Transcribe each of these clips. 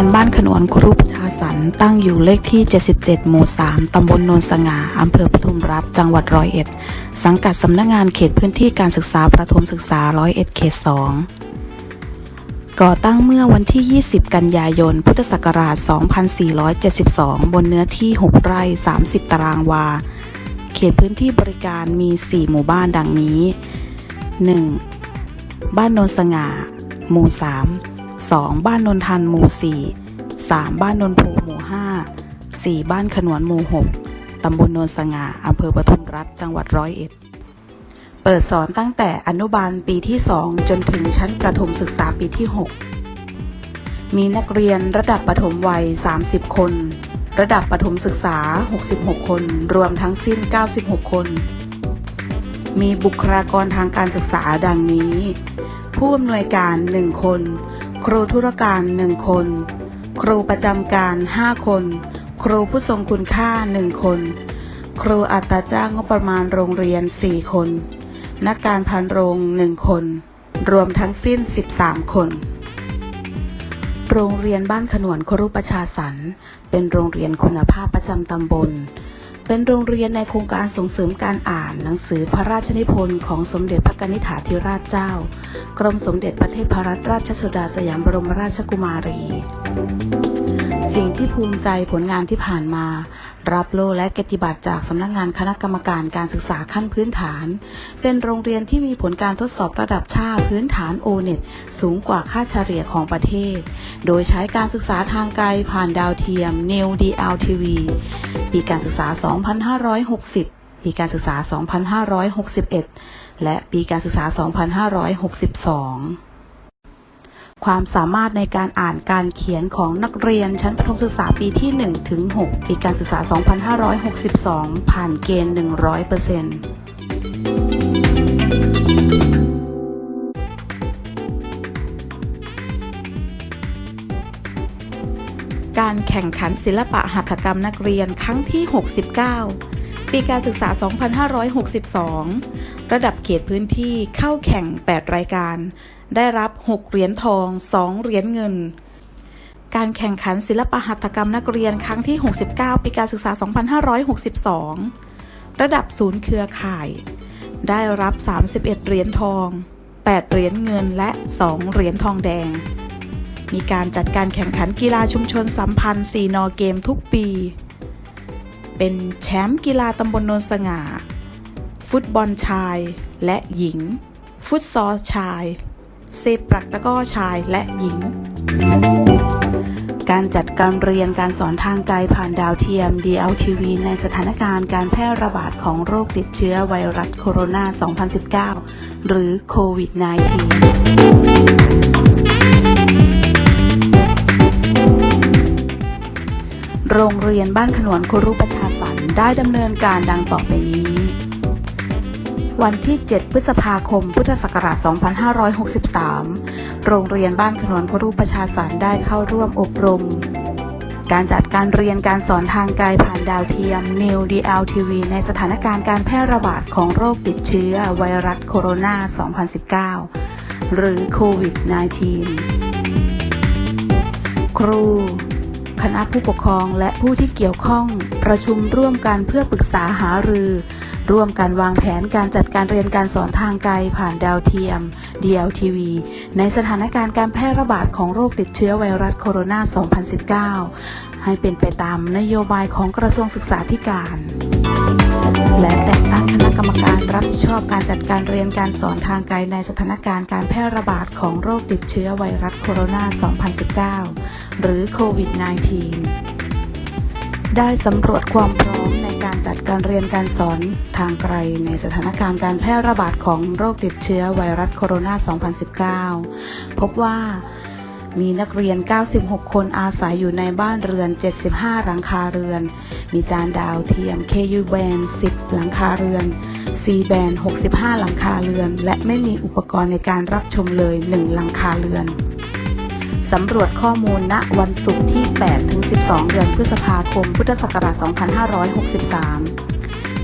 ยนบ้านขนวนครูประชาสรรตั้งอยู่เลขที่ 77 หมู่ 3 ตำบลโนนสง่า อำเภอปทุมรัฐ จังหวัดร้อยเอ็ด สังกัดสำนักงานเขตพื้นที่การศึกษาประถมศึกษาร้อยเอ็ดเขต 2 ก่อตั้งเมื่อวันที่ 20 กันยายน พุทธศักราช 2472 บนเนื้อที่ 6 ไร่ 30 ตารางวา เขตพื้นที่บริการมี 4 หมู่บ้านดังนี้ 1. บ้านโนนสง่า หมู่ 3 2. บ้านนนทันหมู่ 4 3. บ้านนนโพหมู่ 5 4. บ้านขนวนหมู่ 6 ตำบลโนนสง่าอำเภอปทุมรัฐจังหวัดร้อยเอ็ด เปิดสอนตั้งแต่อนุบาลปีที่ 2 จนถึงชั้นประถมศึกษาปีที่ 6 มีนักเรียนระดับประถมวัย 30 คน ระดับประถมศึกษา 66 คน รวมทั้งสิ้น 96 คน มีบุคลากรทางการศึกษาดังนี้ ผู้อำนวยการ 1 คน ครูธุรการ1คน ครูประจำการ5คน ครูผู้ทรงคุณค่า1คน ครูอัตราจ้างงบประมาณโรงเรียน4คน นักการพันโรง1คน รวมทั้งสิ้น13คน โรงเรียนบ้านขนวนครุประชาสรรเป็นโรงเรียนคุณภาพประจำตำบล เป็นโรงเรียนในโครงการส่งเสริมการอ่านหนังสือพระราชนิพนธ์ของสมเด็จพระนิษฐาธิราชเจ้า กรมสมเด็จพระเทพรัตนราชสุดาสยามบรมราชกุมารี สิ่งที่ภูมิใจผลงานที่ผ่านมา รับโล่และเกียรติบัตรจากสำนักงานคณะกรรมการการศึกษาขั้นพื้นฐาน เป็นโรงเรียนที่มีผลการทดสอบระดับชาติพื้นฐานโอเน็ตสูงกว่าค่าเฉลี่ยของประเทศ โดยใช้การศึกษาทางไกลผ่านดาวเทียม New DLTV ปีการศึกษา 2560ปีการศึกษา 2561 และปีการศึกษา 2562 ความสามารถในการอ่านการเขียนของนักเรียนชั้นประถมศึกษาปีที่ 1 ถึง 6 ปีการศึกษา 2562 ผ่านเกณฑ์ 100%การแข่งขันศิลปะหัตถกรรมนักเรียนครั้งที่ 69 ปีการศึกษา 2562 ระดับเขตพื้นที่เข้าแข่ง 8 รายการ ได้รับ6เหรียญทอง2เหรียญเงิน การแข่งขันศิลปหัตถกรรมนักเรียนครั้งที่ 69 ปีการศึกษา 2562 ระดับศูนย์เครือข่าย ได้รับ 31 เหรียญทอง 8 เหรียญเงินและ 2 เหรียญทองแดง มีการจัดการแข่งขันกีฬาชุมชนสัมพันธ์4นอเกมทุกปี เป็นแชมป์กีฬาตำบลโนนสง่า ฟุตบอลชายและหญิง ฟุตซอลชาย เซปรักตะก้อชายและหญิง การจัดการเรียนการสอนทางไกลผ่านดาวเทียม DLTV ในสถานการณ์การแพร่ระบาดของโรคติดเชื้อไวรัสโคโรนา 2019 หรือโควิด -19 โรงเรียนบ้านขนวนครุประชาสรรค์ได้ดำเนินการดังต่อไป วันที่ 7 พฤษภาคม พุทธศักราช 2563 โรงเรียนบ้านขนนครุประชาสรรได้เข้าร่วมอบรม การจัดการเรียนการสอนทางไกลผ่านดาวเทียม New DLTV ในสถานการณ์การแพร่ระบาดของโรคติดเชื้อไวรัสโคโรนา 2019 หรือโควิด -19 ครู คณะผู้ปกครองและผู้ที่เกี่ยวข้อง ประชุมร่วมกันเพื่อปรึกษาหารือ ร่วมกันวางแผนการจัดการเรียนการสอนทางไกลผ่านดาวเทียม DLTV ในสถานการณ์การแพร่ระบาดของโรคติดเชื้อไวรัสโคโรนา 2019 ให้เป็นไปตามนโยบายของกระทรวงศึกษาธิการ และแต่งตั้งคณะกรรมการรับผิดชอบการจัดการเรียนการสอนทางไกลในสถานการณ์การแพร่ระบาดของโรคติดเชื้อไวรัสโคโรนา 2019 หรือโควิด -19 ได้สำรวจความพร้อมในการจัดการเรียนการสอนทางไกลในสถานการณ์การแพร่ระบาดของโรคติดเชื้อไวรัสโคโรนา 2019 พบว่า มีนักเรียน 96 คนอาศัยอยู่ในบ้านเรือน 75 หลังคาเรือน มีจานดาวเทียม KU band 10 หลังคาเรือน C band 65 หลังคาเรือน และไม่มีอุปกรณ์ในการรับชมเลย 1 หลังคาเรือนสำรวจข้อมูลณวันศุกร์ที่ 8-12 เดือนพฤษภาคม พุทธศักราช 2563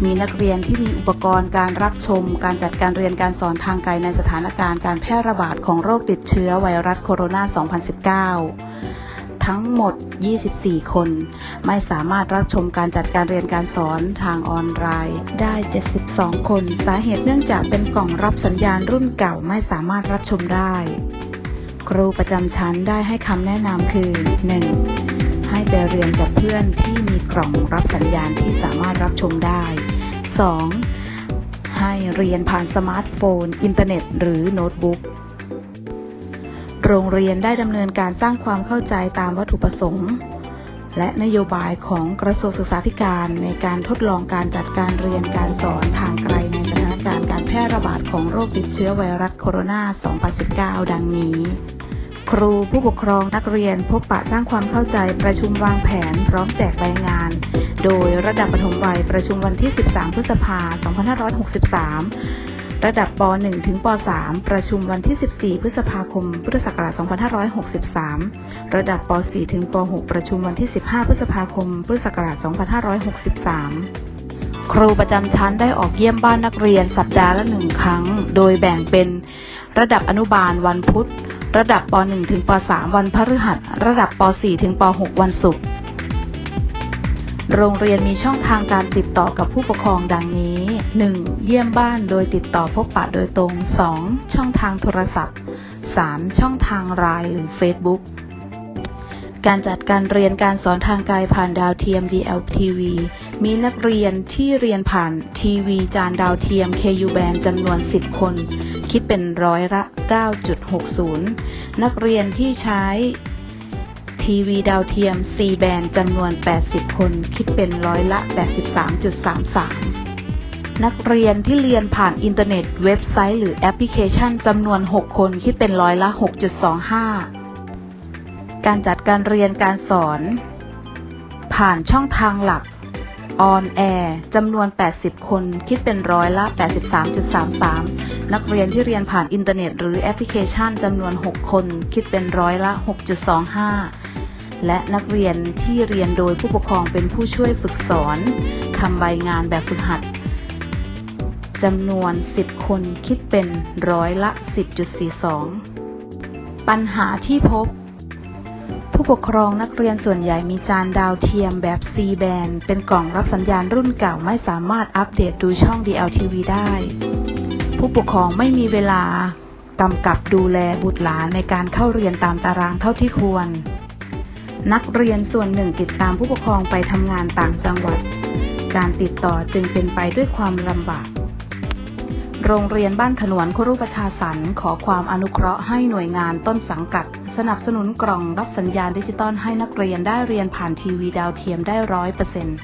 มีนักเรียนที่มีอุปกรณ์การรับชม การจัดการเรียนการสอนทางไกลในสถานการณ์การแพร่ระบาดของโรคติดเชื้อไวรัสโคโรนา 2019 ทั้งหมด 24 คน ไม่สามารถรับชมการจัดการเรียนการสอนทางออนไลน์ได้ 72 คน สาเหตุเนื่องจากเป็นกล่องรับสัญญาณรุ่นเก่าไม่สามารถรับชมได้ ครูประจำชั้นได้ให้คำแนะนำคือ 1. ให้ไปเรียนกับเพื่อนที่มีกล่องรับสัญญาณที่สามารถรับชมได้ 2. ให้เรียนผ่านสมาร์ทโฟน อินเทอร์เน็ต หรือโน้ตบุ๊กโรงเรียนได้ดำเนินการสร้างความเข้าใจตามวัตถุประสงค์ และนโยบายของกระทรวงศึกษาธิการในการทดลองการจัดการเรียนการสอนทางไกลในสถานการณ์การแพร่ระบาดของโรคติดเชื้อไวรัสโคโรนา 2019 ดังนี้ ครูผู้ปกครองนักเรียนพบปะสร้างความเข้าใจประชุมวางแผนพร้อมแจกรายงาน โดยระดับปฐมวัยประชุมวันที่ 13 พฤษภาคม2563 ระดับป .1 ถึงป .3 ประชุมวันที่ 14 พฤษภาคม พุทธศักราช2563 ระดับป .4 ถึงป .6 ประชุมวันที่ 15 พฤษภาคม พุทธศักราช2563ครูประจำชั้นได้ออกเยี่ยมบ้านนักเรียนสัปดาห์ละหนึ่งครั้ง โดยแบ่งเป็นระดับอนุบาลวันพุธ ระดับป .1 ถึงป .3 วันพฤหัส ระดับป .4 ถึงป .6 วันศุกร์ โรงเรียนมีช่องทางการติดต่อกับผู้ปกครองดังนี้ 1. เยี่ยมบ้านโดยติดต่อพบปะโดยตรง 2. ช่องทางโทรศัพท์ 3. ช่องทางไลน์หรือ Facebook การจัดการเรียนการสอนทางไกลผ่านดาวเทียม DLTV มีนักเรียนที่เรียนผ่านทีวีจานดาวเทียม KU band จำนวน 10 คน คิดเป็นร้อยละ 9.60 นักเรียนที่ใช้ทีวีดาวเทียม C band จำนวน 80 คน คิดเป็นร้อยละ 83.33 นักเรียนที่เรียนผ่านอินเทอร์เน็ตเว็บไซต์หรือแอปพลิเคชันจำนวน 6 คน คิดเป็นร้อยละ 6.25 การจัดการเรียนการสอน ผ่านช่องทางหลัก On Air จำนวน 80 คน คิดเป็นร้อยละ 83.33 นักเรียนที่เรียนผ่านอินเทอร์เน็ตหรือแอปพลิเคชันจำนวน 6 คน คิดเป็นร้อยละ 6.25 และนักเรียนที่เรียนโดยผู้ปกครองเป็นผู้ช่วยฝึกสอนทำใบงานแบบฝึกหัดจำนวน 10 คนคิดเป็นร้อยละ 10.42 ปัญหาที่พบ ผู้ปกครองนักเรียนส่วนใหญ่มีจานดาวเทียมแบบ C band เป็นกล่องรับสัญญาณรุ่นเก่าไม่สามารถอัปเดตดูช่อง DLTV ได้ ผู้ปกครองไม่มีเวลากำกับดูแลบุตรหลานในการเข้าเรียนตามตารางเท่าที่ควร นักเรียนส่วนหนึ่งติดตามผู้ปกครองไปทำงานต่างจังหวัด การติดต่อจึงเป็นไปด้วยความลำบาก โรงเรียนบ้านขนวนครุประชาสรรค์ขอความอนุเคราะห์ให้หน่วยงานต้นสังกัด สนับสนุนกล่องรับสัญญาณดิจิตอลให้นักเรียนได้เรียนผ่านทีวีดาวเทียมได้ร้อยเปอร์เซ็นต์